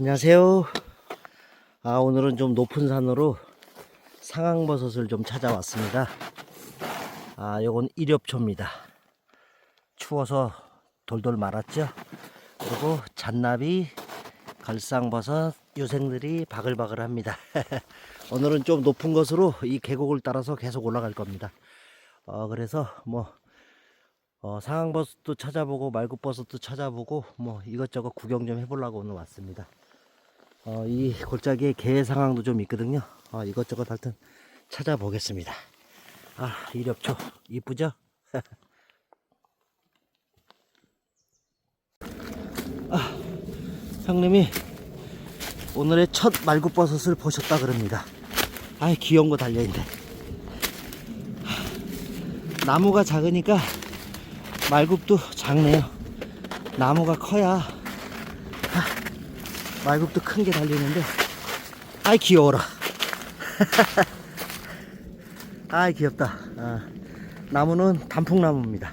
안녕하세요. 아, 오늘은 좀 높은 산으로 상황버섯을 좀 찾아왔습니다. 아, 요건 일엽초입니다. 추워서 돌돌 말았죠. 그리고 잔나비, 걸상버섯, 유생들이 바글바글 합니다. 오늘은 좀 높은 곳으로 이 계곡을 따라서 계속 올라갈 겁니다. 어, 그래서 뭐 어, 상황버섯도 찾아보고 말굽버섯도 찾아보고 뭐 이것저것 구경 좀 해보려고 오늘 왔습니다. 어, 이 골짜기에 개 상황도 좀 있거든요. 어, 이것저것 하여튼 찾아보겠습니다. 아, 이렵초 이쁘죠? 아, 형님이 오늘의 첫 말굽버섯을 보셨다 그럽니다. 아이 귀여운 거 달려있네. 나무가 작으니까 말굽도 작네요. 나무가 커야 아, 말굽도 큰 게 달리는데 아이 귀여워라. 아이 귀엽다. 아, 나무는 단풍나무입니다.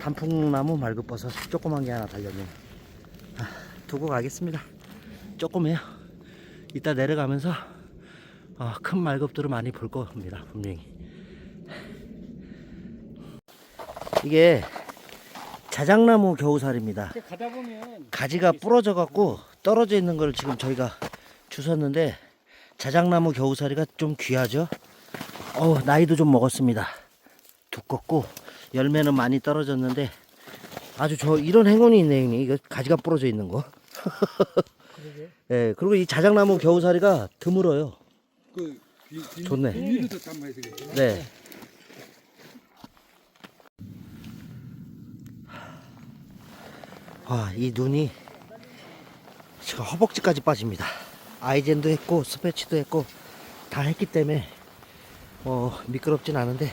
단풍나무 말굽버섯 조그만 게 하나 달렸네요. 아, 두고 가겠습니다. 조그매요. 이따 내려가면서 어, 큰 말굽들을 많이 볼 겁니다. 분명히. 이게 자작나무 겨우살입니다. 가지가 부러져 갖고 떨어져 있는 걸 지금 저희가 주웠는데 자작나무 겨우살이가 좀 귀하죠. 어 나이도 좀 먹었습니다. 두껍고 열매는 많이 떨어졌는데 아주 저 이런 행운이 있네 형님. 이거 가지가 부러져 있는 거. 예 그리고 이 자작나무 겨우살이가 드물어요. 그 비, 비, 좋네. 네. 와, 이 눈이 지금 허벅지까지 빠집니다. 아이젠도 했고, 스패치도 했고, 다 했기 때문에, 어, 미끄럽진 않은데,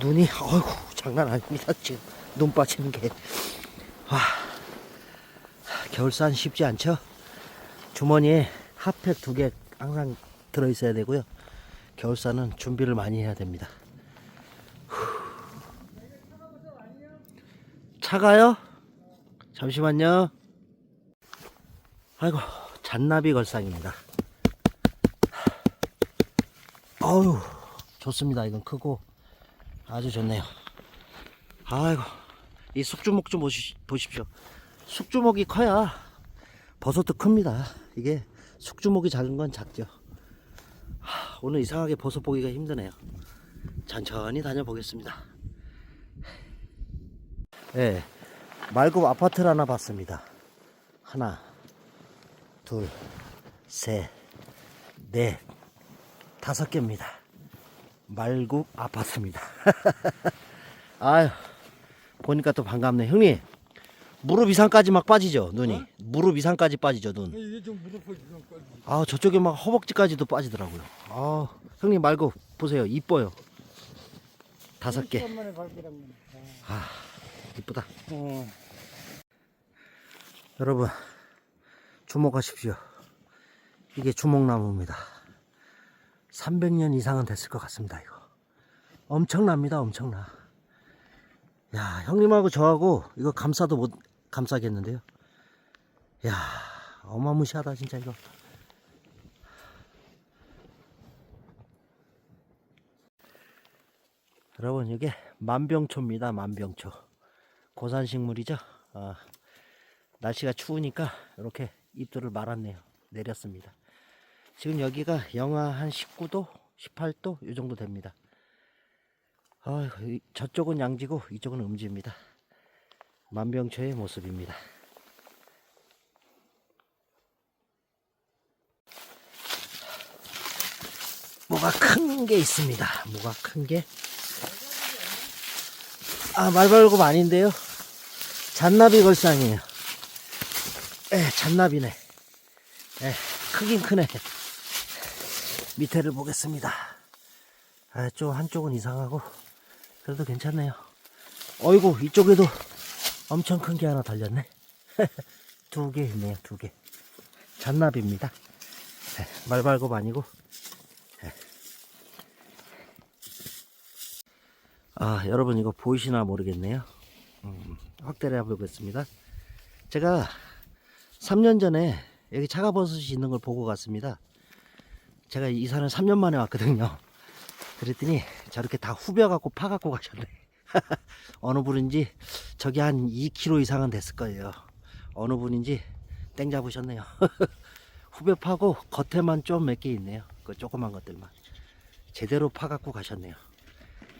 눈이, 어이구, 장난 아닙니다. 지금, 눈 빠지는 게. 와, 겨울산 쉽지 않죠? 주머니에 핫팩 두 개 항상 들어 있어야 되고요. 겨울산은 준비를 많이 해야 됩니다. 후. 차가요? 잠시만요. 아이고, 잔나비 걸상입니다. 어우, 좋습니다. 이건 크고 아주 좋네요. 아이고, 이 숙주목 좀 보시, 보십시오. 숙주목이 커야 버섯도 큽니다. 이게 숙주목이 작은 건 작죠. 하, 오늘 이상하게 버섯 보기가 힘드네요. 천천히 다녀보겠습니다. 예, 말굽 아파트를 하나 봤습니다. 하나, 둘, 셋, 넷, 다섯 개입니다. 말굽 아파트입니다. 아유, 보니까 또 반갑네. 형님, 무릎 이상까지 막 빠지죠, 눈이. 무릎 이상까지 빠지죠, 눈. 이게 좀 무릎을 좀 꺼. 아 저쪽에 막 허벅지까지도 빠지더라고요. 아 형님 말고 보세요 이뻐요. 다섯 개. 아 이쁘다. 어. 여러분 주목하십시오. 이게 주목나무입니다. 300년 이상은 됐을 것 같습니다. 이거 엄청납니다. 엄청나. 야 형님하고 저하고 이거 감싸도 못 감싸겠는데요. 야 어마무시하다 진짜 이거. 여러분 이게 만병초입니다 만병초 고산식물이죠 아, 날씨가 추우니까 이렇게 잎들을 말았네요. 내렸습니다. 지금 여기가 영하 한 19도 18도 이 정도 됩니다. 아, 저쪽은 양지고 이쪽은 음지입니다. 만병초의 모습입니다. 뭐가 큰 게 있습니다. 뭐가 큰 게? 아, 말발굽 아닌데요. 잔나비 걸상이에요. 에, 잔나비네. 에, 크긴 크네. 밑에를 보겠습니다. 아, 좀 한쪽은 이상하고, 그래도 괜찮네요. 어이구, 이쪽에도 엄청 큰 게 하나 달렸네. 두 개 있네요, 두 개. 잔나비입니다. 에, 말발굽 아니고, 아, 여러분 이거 보이시나 모르겠네요. 음, 확대를 해보겠습니다. 제가 3년 전에 여기 차가버섯이 있는 걸 보고 갔습니다. 제가 이 산을 3년 만에 왔거든요. 그랬더니 저렇게 다 후벼갖고 파갖고 가셨네. 어느 분인지 저기 한 2kg 이상은 됐을 거예요. 어느 분인지 땡 잡으셨네요. 후벼 파고 겉에만 좀 몇 개 있네요. 그 조그만 것들만. 제대로 파갖고 가셨네요.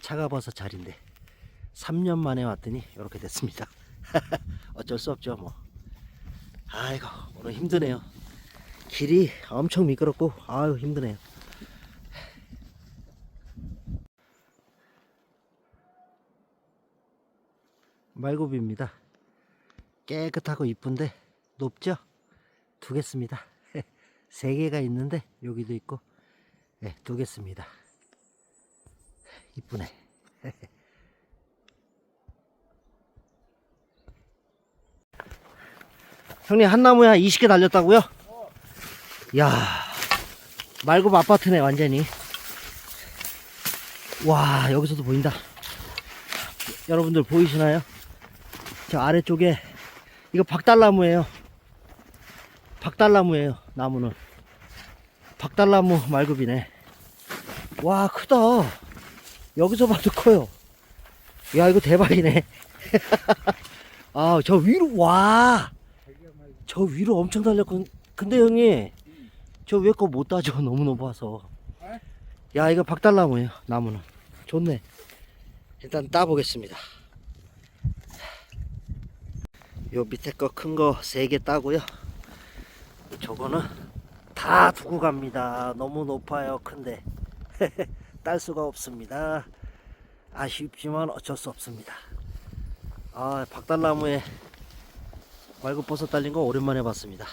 차가버섯 자리인데 3년 만에 왔더니 이렇게 됐습니다. 어쩔 수 없죠 뭐. 아이고 오늘 힘드네요. 길이 엄청 미끄럽고 아유 힘드네요. 말굽입니다. 깨끗하고 이쁜데 높죠? 두 개습니다. 세 개가 있는데 여기도 있고 네, 두 개습니다. 이쁘네. 형님 한 나무에 한 20개 달렸다고요? 야 말굽 아파트네 완전히. 와 여기서도 보인다. 여러분들 보이시나요? 저 아래쪽에 이거 박달나무예요. 박달나무예요. 나무는 박달나무 말굽이네. 와 크다. 여기서 봐도 커요. 야 이거 대박이네. 아 저 위로 와. 저 위로 엄청 달렸건. 근데 형님 저 위에 거 못 따죠. 너무 높아서. 야 이거 박달나무예요. 나무는 좋네. 일단 따보겠습니다. 요 밑에 거 큰 거 세 개 따고요. 저거는 다 두고 갑니다. 너무 높아요. 큰데 딸 수가 없습니다. 아쉽지만 어쩔 수 없습니다. 아 박달나무에 말굽버섯 달린 거 오랜만에 봤습니다.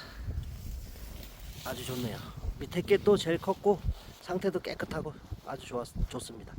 아주 좋네요. 밑에 게 또 제일 컸고 상태도 깨끗하고 아주 좋았, 좋습니다.